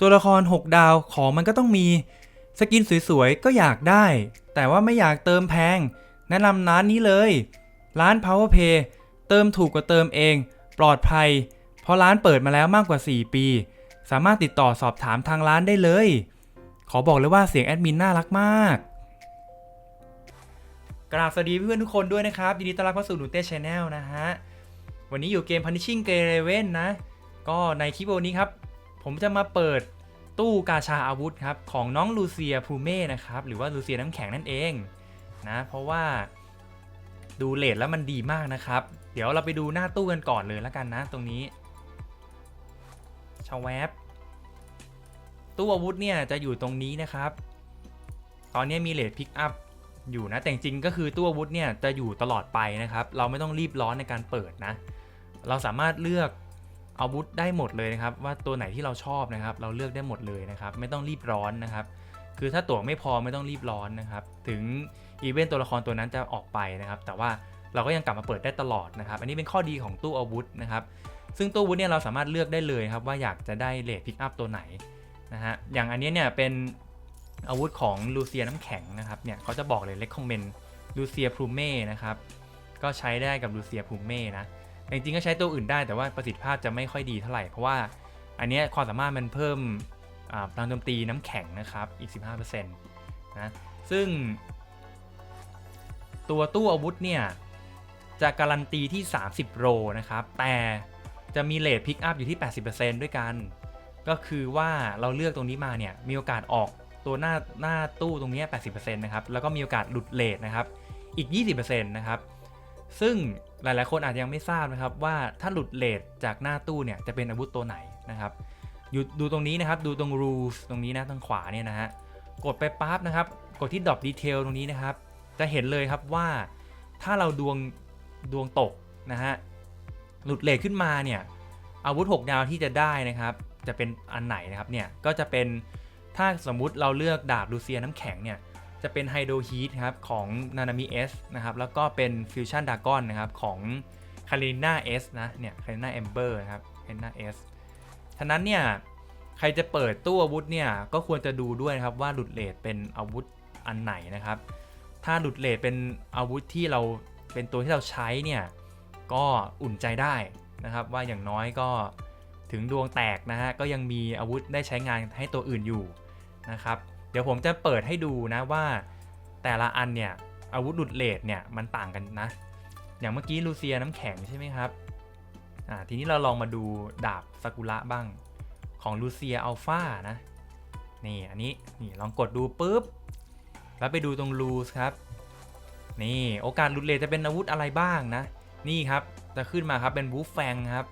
ตัวละคร 6 ดาวของมันก็ต้องมี สกินสวยๆ ก็อยากได้ แต่ว่าไม่อยากเติมแพง แนะนำร้านนี้เลย ร้าน Power Pay เติมถูกกว่าเติมเอง ปลอดภัย เพราะร้านเปิดมาแล้วมากกว่า 4 ปี สามารถติดต่อสอบถามทางร้านได้เลย ขอบอกเลยว่าเสียงแอดมินน่ารักมากกราบสวัสดีเพื่อนทุกคนด้วยนะครับ ยินดีต้อนรับเข้าสู่หนูเต้ชาแนลนะฮะ วันนี้อยู่เกม Punishing g r a v e n นะ ก็ในคลิปวันนี้ครับ ผมจะมาเปิดตู้กาชาอาวุธครับของน้องลูเซียพูเม่นะครับหรือว่าลูเซียน้ำแข็งนั่นเองนะเพราะว่าดูเลทแล้วมันดีมากนะครับ เดี๋ยวเราไปดูหน้าตู้กันก่อนเลยแล้วกันนะตรงนี้ชาวแวบตู้อาวุธเนี่ยจะอยู่ตรงนี้นะครับ ตอนนี้มีเลทพิกอัพอยู่นะแต่จริงก็คือตู้อาวุธเนี่ยจะอยู่ตลอดไปนะครับ เราไม่ต้องรีบร้อนในการเปิดนะ เราสามารถเลือก อาวุธได้หมดเลยนะครับ ว่าตัวไหนที่เราชอบนะครับ เราเลือกได้หมดเลยนะครับ ไม่ต้องรีบร้อนนะครับ คือถ้าตั๋วไม่พอไม่ต้องรีบร้อนนะครับ ถึงอีเวนต์ตัวละครตัวนั้นจะออกไปนะครับ แต่ว่าเราก็ยังกลับมาเปิดได้ตลอดนะครับ อันนี้เป็นข้อดีของตู้อาวุธนะครับ ซึ่งตู้อาวุธเนี่ยเราสามารถเลือกได้เลยครับว่าอยากจะได้เลทพิกอัพตัวไหนนะฮะ อย่างอันนี้เนี่ยเป็นอาวุธของลูเซียน้ำแข็งนะครับ เนี่ยเขาจะบอกเลย recommend ลูเซียพรูเม่นะครับ ก็ใช้ได้กับลูเซียพรูเม่นะ จริงก็ใช้ตัวอื่นได้แต่ว่าประสิทธิภาพจะไม่ค่อยดีเท่าไหร่ เพราะว่าอันนี้ความสามารถมันเพิ่มพลังโจมตีน้ำแข็งนะครับอีก 15%นะซึ่ง ตัวตู้อาวุธเนี่ย จะการันตีที่ 30 โรนะครับ แต่จะมีเลทพิกอัพอยู่ที่ 80%ด้วยกัน ก็คือว่าเราเลือกตรงนี้มาเนี่ย มีโอกาสออกตัวหน้าหน้าตู้ตรงนี้ 80%นะครับ แล้วก็มีโอกาสหลุดเลทนะครับ อีก 20%นะครับ ซึ่งหลายๆ คนอาจจะยังไม่ทราบนะครับว่าถ้าหลุดเลทจากหน้าตู้เนี่ยจะเป็นอาวุธตัวไหนนะครับอยู่ดูตรงนี้นะครับดูตรง rules ตรงนี้นะทางขวาเนี่ยนะฮะกดไปปั๊บนะครับกดที่ drop detail ตรงนี้นะครับ จะเห็นเลยครับว่าถ้าเราดวงดวงตกนะฮะหลุดเลทขึ้นมาเนี่ยอาวุธ 6 ดาวที่จะได้นะครับ จะเป็นอันไหนนะครับเนี่ยก็จะเป็นถ้าสมมุติเราเลือกดาบลูเซียน้ำแข็งเนี่ย จะเป็นไฮโดรฮีทครับของนานามิเอสนะครับ แล้วก็เป็นฟิวชั่นดากอนนะครับ ของคาริน่าเอสนะเนี่ยคาริน่าเอมเบอร์นะครับคาริน่าเอสฉะนั้นเนี่ย ใครจะเปิดตู้อาวุธเนี่ย ก็ควรจะดูด้วยนะครับว่าหลุดเลทเป็นอาวุธอันไหนนะครับ ถ้าหลุดเลทเป็นอาวุธที่เราเป็นตัวที่เราใช้เนี่ย ก็อุ่นใจได้นะครับ ว่าอย่างน้อยก็ถึงดวงแตกนะฮะก็ยังมีอาวุธได้ใช้งานให้ตัวอื่นอยู่นะครับ ดี๋ยวผมจะเปิดให้ดูนะว่าแต่ละอันเนี่ยอาวุธหลุดเลทเนี่ยมันต่างกันนะ อย่างเมื่อกี้ลูเซียน้ำแข็งใช่ไหมครับอ่าทีนี้เราลองมาดูดาบซากุระบ้างของลูเซียอัลฟานะนี่อันนี้นี่ลองกดดูปุ๊บแล้วไปดูตรงลูสครับนี่โอกาสหลุดเลทจะเป็นอาวุธอะไรบ้างนะ นี่ครับจะขึ้นมาครับเป็นวูฟแฟงครับ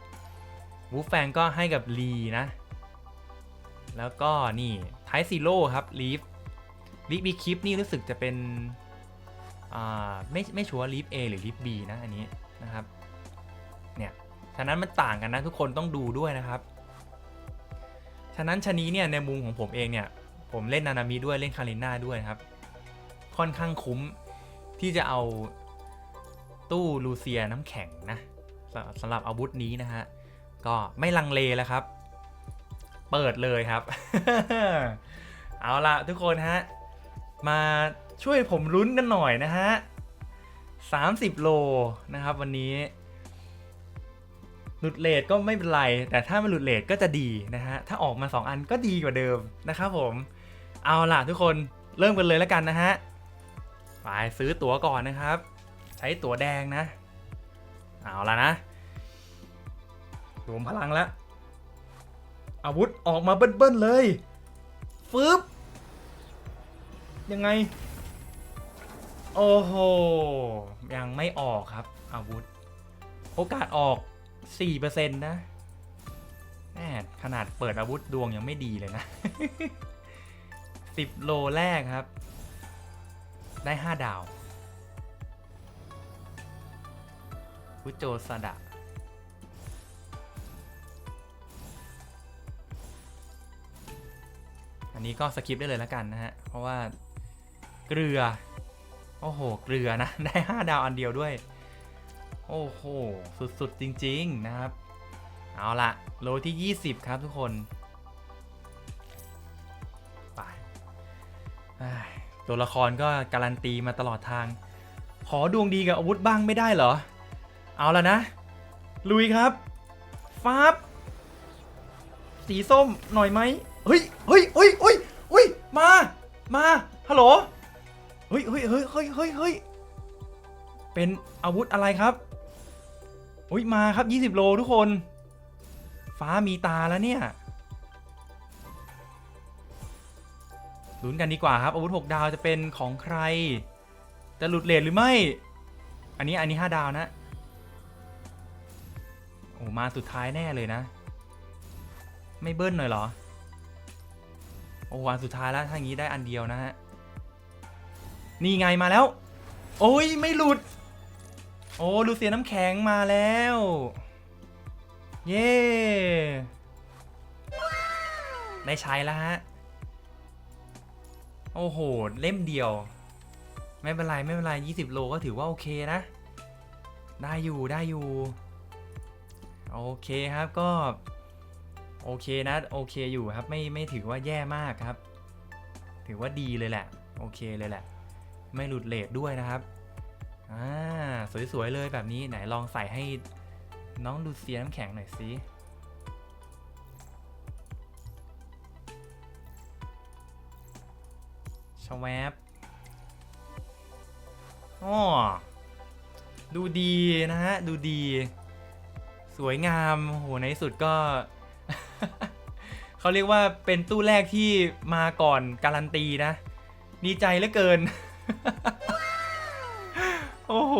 วูฟแฟงก็ให้กับลีนะ แล้วก็นี่ไทซีโร่ครับลีฟลีฟบีคลิปนี่รู้สึกจะเป็นอ่าไม่ไม่ชัวร์ลีฟ A หรือลีฟ B นะอันนี้นะครับเนี่ยฉะนั้นมันต่างกันนะทุกคนต้องดูด้วยนะครับ ฉะนั้นชนี้เนี่ยในมุมของผมเองเนี่ยผมเล่นนานามิด้วยเล่นคาริน่าด้วยครับ ค่อนข้างคุ้มที่จะเอาตู้ลูเซียน้ำแข็งนะสำหรับอาวุธนี้นะฮะก็ไม่ลังเลแล้วครับ เปิดเลยครับ เอาละทุกคนฮะ มาช่วยผมลุ้นกันหน่อยนะฮะ30 โลนะครับวันนี้ หลุดเลทก็ไม่เป็นไร แต่ถ้าไมันหลุดเลทก็จะดีนะฮะ ถ้าออกมา 2 อันก็ดีกว่าเดิมนะครับผม เอาล่ะทุกคนเริ่มกันเลยแล้วกันนะฮะ ไปซื้อตั๋วก่อนนะครับ ใช้ตั๋วแดงนะ เอาละนะ รวมพลังแล้ว อาวุธออกมาเบิ้ลๆเลยฟึบยังไง โอ้โห ยังไม่ออกครับ อาวุธ โอกาสออก 4%นะแหมขนาดเปิดอาวุธดวงยังไม่ดีเลยนะ 10 โลแรกครับ ได้ 5 ดาวฟุโจซาดะ นี้ก็สกิปได้เลยแล้วกันนะฮะ เพราะว่าเกลือ โอ้โห เกลือนะ ได้ 5 ดาวอันเดียวด้วย โอ้โห สุดๆ จริง ๆ นะครับ เอาละโลที่ 20 ครับทุกคน ไปตัวละครก็การันตีมาตลอดทาง ขอดวงดีกับอาวุธบ้างไม่ได้เหรอ เอาละนะ ลุยครับ ฟาบ สีส้มหน่อยไหม เฮ้ยเฮ้ยเฮ้ยเฮ้ยเฮ้ยมา มาฮัลโหลเฮ้ยเฮ้ยเฮ้ยเฮ้ยเฮ้ยเฮ้ยเป็นอาวุธอะไรครับอุ้ยมาครับ 20 โลทุกคน ฟ้ามีตาแล้วเนี่ยลุ้นกันดีกว่าครับ อาวุธ 6 ดาวจะเป็นของใคร จะหลุดเลทหรือไม่ อันนี้อันนี้ 5 ดาวนะ โอ้มาสุดท้ายแน่เลยนะ ไม่เบิ้ลหน่อยเหรอ อ้อันสุดท้ายแล้วถ้างี้ได้อันเดียวนะฮะ นี่ไงมาแล้ว โอ้ยไม่หลุด โอ้ลูเซียน้ำแข็งมาแล้ว เย้ได้ใช้แล้วฮะ โอ้โห เล่มเดียว ไม่เป็นไรไม่เป็นไร20 โลก็ถือว่าโอเคนะ ได้อยู่ได้อยู่ โอเคครับก็ โอเคนะโอเคอยู่ครับไม่ไม่ถือว่าแย่มากครับ ถือว่าดีเลยแหละ โอเคเลยแหละ ไม่หลุดเลทด้วยนะครับอ่าสวยๆเลยแบบนี้ไหนลองใส่ให้น้องดูเซียน้ำแข็งหน่อยสิชวบอ๋อดูดีนะฮะ ดูดี สวยงาม โห ในสุดก็ เขาเรียกว่าเป็นตู้แรกที่มาก่อนการันตีนะ ดีใจเหลือเกิน โอ้โห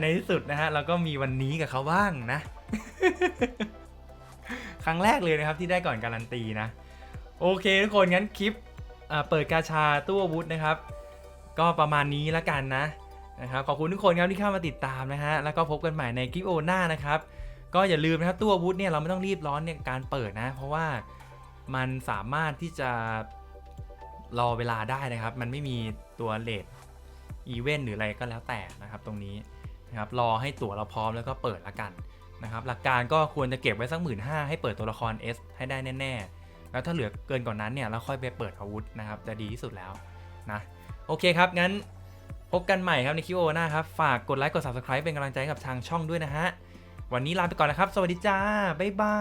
ในที่สุดนะฮะเราก็มีวันนี้กับเขาบ้างนะ ครั้งแรกเลยนะครับที่ได้ก่อนการันตีนะ โอเคทุกคนงั้นคลิปเปิดกาชาตู้อาวุธนะครับ ก็ประมาณนี้ล้วกันนะนะครับขอบคุณทุกคนครับที่เข้ามาติดตามนะฮะแล้วก็พบกันใหม่ในคลิปโอหน้านะครับ ก็อย่าลืมนะครับตู้วุธเนี่ยเราไม่ต้องรีบร้อนในการเปิดนะ เพราะว่ามันสามารถที่จะรอเวลาได้นะครับ มันไม่มีตัวเลทอีเวนต์หรืออะไรก็แล้วแต่นะครับ ตรงนี้นะครับรอให้ตั๋วเราพร้อมแล้วก็เปิดละกันนะครับ หลักการก็ควรจะเก็บไว้สักหมื่นห้าให้เปิดตัวละคร S ให้ได้แน่ ๆ แล้วถ้าเหลือเกินกว่านนั้นเนี่ยเราค่อยไปเปิดอาวุธนะครับ จะดีที่สุดแล้วนะโอเคครับ งั้นพบกันใหม่ครับในคลิปโอหน้าครับ ฝากกดไลค์กด Subscribe เป็นกำลังใจกับทางช่องด้วยนะฮะ วันนี้ลาไปก่อนนะครับ สวัสดีจ้า บ๊ายบา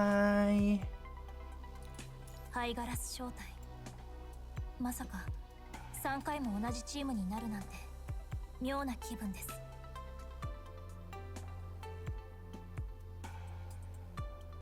ย 灰ガラス招待まさか3回も同じチームになるなんて妙な気分です